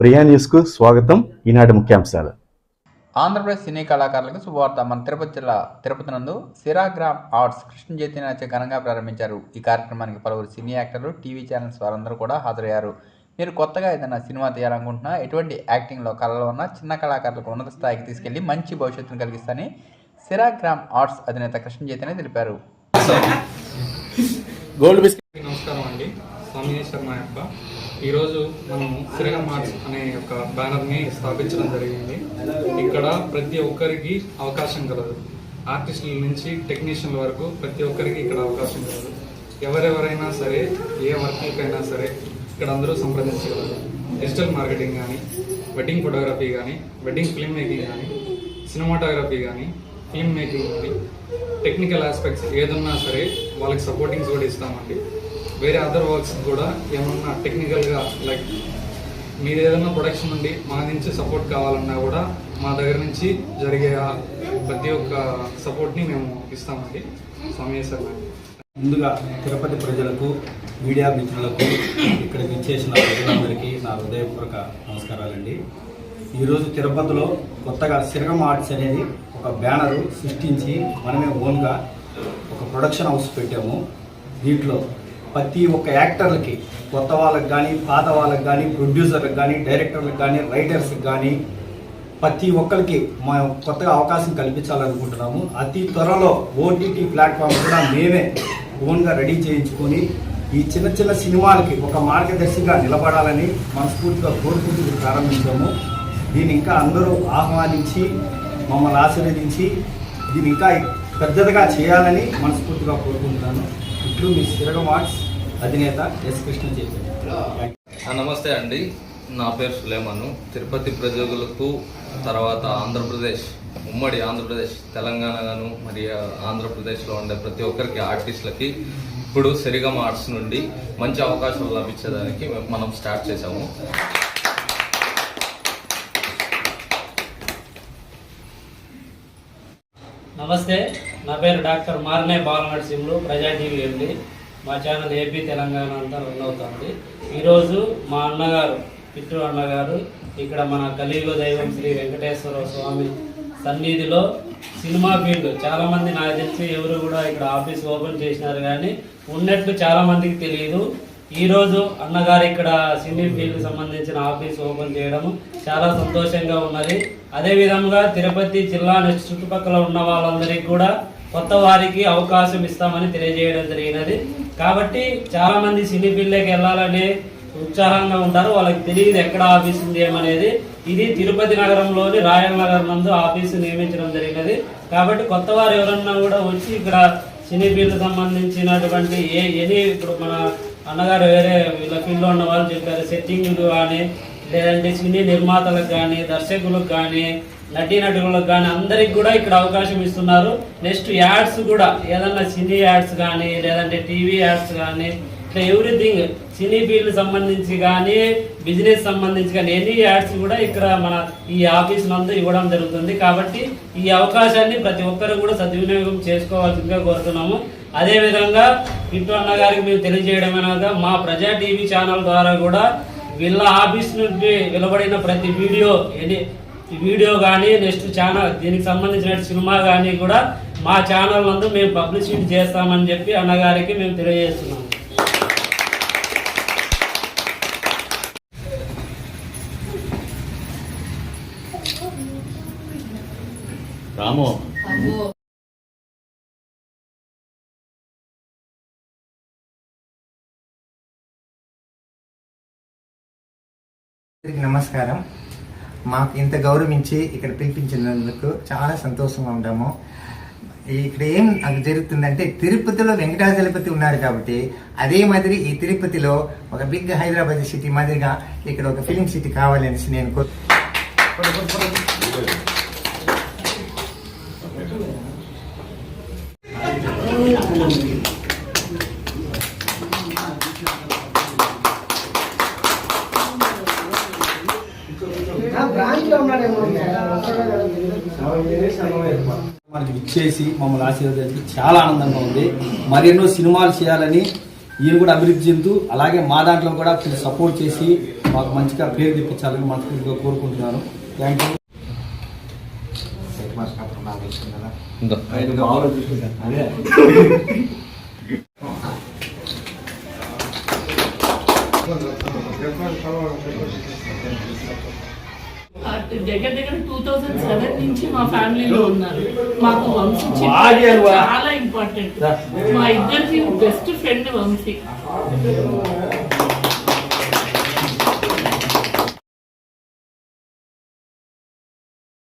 ప్రియా న్యూస్కు స్వాగతం. ఈనాటి ముఖ్యాంశాలు. ఆంధ్రప్రదేశ్ సినీ కళాకారులకు శుభవార్త. మన తిరుపతి జిల్లా తిరుపతి నందు సిరాగ్రామ్ ఆర్ట్స్ కృష్ణ చైతన్య ఘనంగా ప్రారంభించారు. ఈ కార్యక్రమానికి పలువురు సినీ యాక్టర్లు టీవీ ఛానల్స్ వారందరూ కూడా హాజరయ్యారు. మీరు కొత్తగా ఏదైనా సినిమా తీయాలనుకుంటున్నా ఎటువంటి యాక్టింగ్లో కళలో ఉన్న చిన్న కళాకారులకు ఉన్నత స్థాయికి తీసుకెళ్ళి మంచి భవిష్యత్తును కలిగిస్తానని సిరాగ్రామ్ ఆర్ట్స్ అధినేత కృష్ణ చైతన్య తెలిపారు. గోల్డ్ బిస్కెట్ నమస్కారం అండి. స్వామి శర్మ యొక్క ఈరోజు మనం సిరగ మార్చ్ అనే ఒక బ్యానర్ని స్థాపించడం జరిగింది. ఇక్కడ ప్రతి ఒక్కరికి అవకాశం కలదు. ఆర్టిస్టుల నుంచి టెక్నీషియన్ల వరకు ప్రతి ఒక్కరికి ఇక్కడ అవకాశం కలదు. ఎవరెవరైనా సరే ఏ వర్క్లకైనా సరే ఇక్కడ అందరూ సంప్రదించగలరు. డిజిటల్ మార్కెటింగ్ కానీ వెడ్డింగ్ ఫోటోగ్రఫీ కానీ వెడ్డింగ్ ఫిల్మ్ మేకింగ్ కానీ సినిమాటోగ్రఫీ కానీ ఫిల్మ్ మేకింగ్ కానీ టెక్నికల్ ఆస్పెక్ట్స్ ఏదన్నా సరే వాళ్ళకి సపోర్టింగ్స్ కూడా ఇస్తామండి. వేరే అదర్ వర్క్స్ కూడా ఏమన్నా టెక్నికల్గా లైక్ మీరు ఏదైనా ప్రొడక్షన్ నుండి మా నుంచి సపోర్ట్ కావాలన్నా కూడా మా దగ్గర నుంచి జరిగే ప్రతి ఒక్క సపోర్ట్ని మేము ఇస్తామండి. స్వామి సార్ ముందుగా తిరుపతి ప్రజలకు మీడియా మిత్రులకు ఇక్కడికి ఇచ్చేసిన ప్రజలందరికీ నా హృదయపూర్వక నమస్కారాలండి. ఈరోజు తిరుపతిలో కొత్తగా సిరగం ఆర్ట్స్ అనేది ఒక బ్యానరు సృష్టించి మనమే ఓన్గా ఒక ప్రొడక్షన్ హౌస్ పెట్టాము. దీంట్లో ప్రతి ఒక్క యాక్టర్లకి కొత్త వాళ్ళకి కానీ పాత వాళ్ళకి కానీ ప్రొడ్యూసర్లకు కానీ డైరెక్టర్లకు కానీ రైటర్స్కి కానీ ప్రతి ఒక్కరికి మా కొత్తగా అవకాశం కల్పించాలనుకుంటున్నాము. అతి త్వరలో ఓటీటీ ప్లాట్ఫామ్ కూడా మేమే ఓన్గా రెడీ చేయించుకొని ఈ చిన్న చిన్న సినిమాలకి ఒక మార్గదర్శిగా నిలబడాలని మనస్ఫూర్తిగా కోరుకుంటూ ప్రారంభించాము. దీన్ని ఇంకా అందరూ ఆహ్వానించి మమ్మల్ని ఆశీర్వదించి దీన్ని ఇంకా పెద్దదిగా చేయాలని మనస్ఫూర్తిగా కోరుకుంటున్నాను. ఇట్లు మీ సిరగ మార్క్స్ అధినేత ఎస్ కృష్ణ చైతన్య ఆ, నమస్తే అండి. నా పేరు సులేమను. తిరుపతి ప్రజలకు తర్వాత ఆంధ్రప్రదేశ్ ఉమ్మడి ఆంధ్రప్రదేశ్ తెలంగాణగాను మరియు ఆంధ్రప్రదేశ్లో ఉండే ప్రతి ఒక్కరికి ఆర్టిస్టులకి ఇప్పుడు సెరిగమ్ ఆర్ట్స్ నుండి మంచి అవకాశాలు లభించడానికి మనం స్టార్ట్ చేసాము నమస్తే. నా పేరు డాక్టర్ మారనే బాలనరసింహులు ప్రజా టీవీ ఎండి మా ఛానల్ ఏపీ తెలంగాణ అంతా రన్ అవుతుంది. ఈరోజు మా అన్నగారు పిట్టు అన్నగారు ఇక్కడ మన కలియుగ దైవం శ్రీ వెంకటేశ్వర స్వామి సన్నిధిలో సినిమా ఫీల్డ్. చాలామంది నాకు తెలిసి ఎవరు కూడా ఇక్కడ ఆఫీస్ ఓపెన్ చేసినారు కానీ ఉన్నట్టు చాలామందికి తెలియదు. ఈరోజు అన్నగారు ఇక్కడ సినీ ఫీల్డ్ సంబంధించిన ఆఫీస్ ఓపెన్ చేయడం చాలా సంతోషంగా ఉన్నది. అదే విధంగా తిరుపతి జిల్లా చుట్టుపక్కల ఉన్న వాళ్ళందరికీ కూడా కొత్త వారికి అవకాశం ఇస్తామని తెలియజేయడం జరిగినది. కాబట్టి చాలా మంది సినీ ఫీల్డ్కి వెళ్ళాలని ఉత్సాహంగా ఉంటారు. వాళ్ళకి తెలియదు ఎక్కడ ఆఫీస్ ఉంది ఏమనేది. ఇది తిరుపతి నగరంలోని రాయల్ నగర్ నందు ఆఫీసు నియమించడం జరిగినది. కాబట్టి కొత్త వారు ఎవరన్నా కూడా వచ్చి ఇక్కడ సినీ ఫీల్డ్ సంబంధించినటువంటి ఏ ఎనీ ఇప్పుడు మన అన్నగారు వేరే వీళ్ళ ఫీల్డ్లో ఉన్న వాళ్ళు చెప్పారు సెట్టింగ్లు కానీ లేదంటే సినీ నిర్మాతలకు కానీ దర్శకులకు కానీ నటీనటులకు కానీ అందరికి కూడా ఇక్కడ అవకాశం ఇస్తున్నారు. నెక్స్ట్ యాడ్స్ కూడా ఏదన్నా సినీ యాడ్స్ కానీ లేదంటే టీవీ యాడ్స్ కానీ ఇట్లా ఎవ్రీథింగ్ సినీ ఫీల్డ్ సంబంధించి కానీ బిజినెస్ సంబంధించి కానీ ఎనీ యాడ్స్ కూడా ఇక్కడ మన ఈ ఆఫీస్ నందు ఇవ్వడం జరుగుతుంది. కాబట్టి ఈ అవకాశాన్ని ప్రతి ఒక్కరు కూడా సద్వినియోగం చేసుకోవాల్సిందిగా కోరుతున్నాము. అదేవిధంగా పిట్టు అన్న గారికి మేము తెలియజేయడం అనగా మా ప్రజా టీవీ ఛానల్ ద్వారా కూడా వీళ్ళ ఆఫీస్ నుండి వెలువడిన ప్రతి వీడియో ఎనీ వీడియో కానీ నెక్స్ట్ ఛానల్ దీనికి సంబంధించిన సినిమా కానీ కూడా మా ఛానల్ నందు మేము పబ్లిసిటీ చేస్తామని చెప్పి అన్నగారికి మేము తెలియజేస్తున్నాము రాము. నమస్కారం. మాకు ఇంత గౌరవించి ఇక్కడ పిలిపించినందుకు చాలా సంతోషంగా ఉంటాము. ఇక్కడ ఏం నాకు జరుగుతుందంటే తిరుపతిలో వెంకటాచలపతి ఉన్నారు కాబట్టి అదే మాదిరి ఈ తిరుపతిలో ఒక బిగ్ హైదరాబాద్ సిటీ మాదిరిగా ఇక్కడ ఒక ఫిలిం సిటీ కావాలనేసి నేను కోరు మనకి ఇచ్చేసి మమ్మల్ని ఆశీర్వదించి చాలా ఆనందంగా ఉంది. మరెన్నో సినిమాలు చేయాలని ఈయన కూడా అభివృద్ధి చెందుతూ అలాగే మా దాంట్లో కూడా కొంచెం సపోర్ట్ చేసి మాకు మంచిగా పేరు తెప్పించాలని మనస్ఫూర్తిగా కోరుకుంటున్నాను. థ్యాంక్ యూ దగ్గర దగ్గర టూ థౌజండ్ సెవెన్ నుంచి మా ఫ్యామిలీలో ఉన్నారు. మాకు వంశీ చాలా ఇంపార్టెంట్ మా ఇద్దరికి బెస్ట్ ఫ్రెండ్ వంశీ.